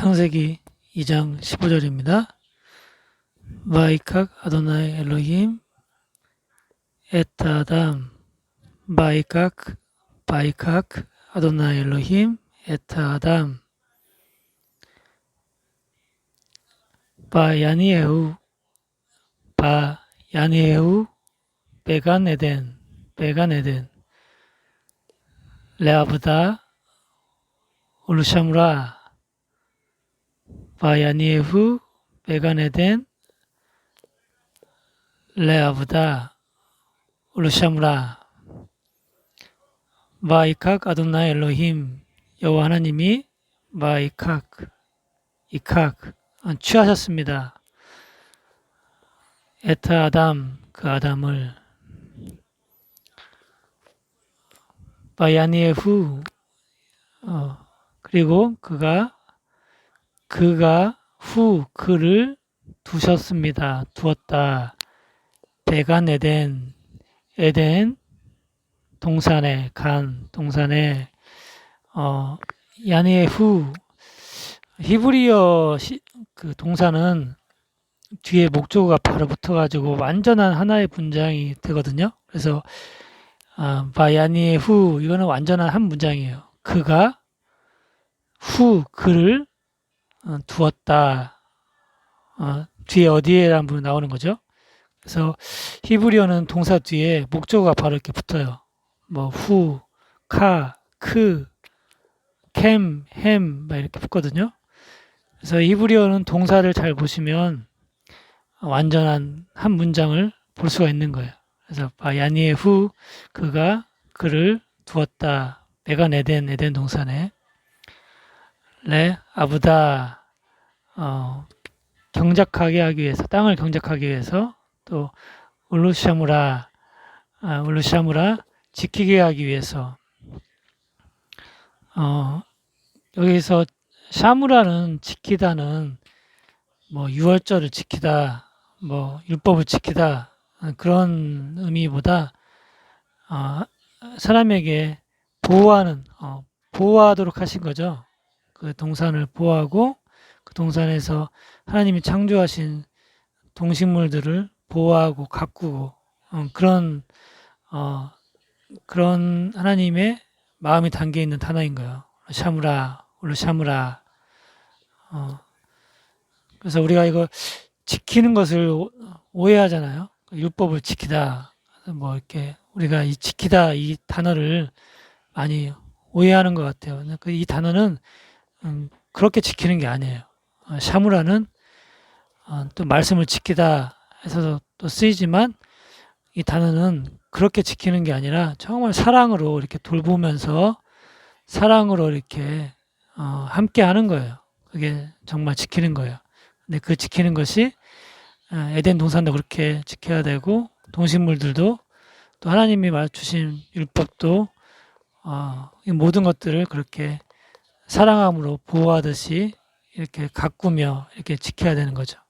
창세기 2장 15절입니다. 바이칵 아도나이 엘로힘 에타담. 바이칵 바이칵 아도나이 엘로힘 에타담. 바야니에후 바야니에후 베간 에덴 베간 에덴. 레아브다 울루샤무라 바야니에후 베간에덴 레아브다 울루샤무라 바이칵 아돈나 엘로힘 여호와 하나님이 바이칵 이칵 어, 취하셨습니다. 에타 아담 그 아담을 바야니에후 어, 그리고 그가 그가 후 그를 두셨습니다. 두었다. 배간 에덴 에덴 동산에 간 동산에 어 야니의 후 히브리어 시, 그 동사는 뒤에 목조가 바로 붙어가지고 완전한 하나의 문장이 되거든요. 그래서 아, 바야니의 후 이거는 완전한 한 문장이에요. 그가 후 그를 어, 두었다. 어, 뒤에 어디에라는 부분 나오는 거죠. 그래서 히브리어는 동사 뒤에 목조가 바로 이렇게 붙어요. 뭐 후, 카, 크, 캠, 햄, 막 이렇게 붙거든요. 그래서 히브리어는 동사를 잘 보시면 완전한 한 문장을 볼 수가 있는 거예요. 그래서 야니의 후 그가 그를 두었다. 내가 내덴 내덴 동사네. 레 아부다 어, 경작하게 하기 위해서 땅을 경작하기 위해서 또 울루샤무라 아, 울루샤무라 지키게 하기 위해서 어, 여기서 샤무라는 지키다는 뭐 유월절을 지키다 뭐 율법을 지키다 그런 의미보다 어, 사람에게 보호하는 어, 보호하도록 하신 거죠. 그 동산을 보호하고 그 동산에서 하나님이 창조하신 동식물들을 보호하고 가꾸고 어, 그런 어, 그런 하나님의 마음이 담겨 있는 단어인 거예요. 샤무라, 올로 샤무라. 어, 그래서 우리가 이거 지키는 것을 오- 오해하잖아요. 율법을 지키다. 뭐 이렇게 우리가 이 지키다 이 단어를 많이 오해하는 것 같아요. 그이 단어는 음, 그렇게 지키는 게 아니에요. 어, 샤무라는 어, 또 말씀을 지키다 해서 또 쓰이지만 이 단어는 그렇게 지키는 게 아니라 정말 사랑으로 이렇게 돌보면서 사랑으로 이렇게 어, 함께 하는 거예요. 그게 정말 지키는 거예요. 근데 그 지키는 것이 어, 에덴 동산도 그렇게 지켜야 되고 동식물들도 또 하나님이 말 주신 율법도 어, 이 모든 것들을 그렇게 사랑함으로 보호하듯이 이렇게 가꾸며 이렇게 지켜야 되는 거죠.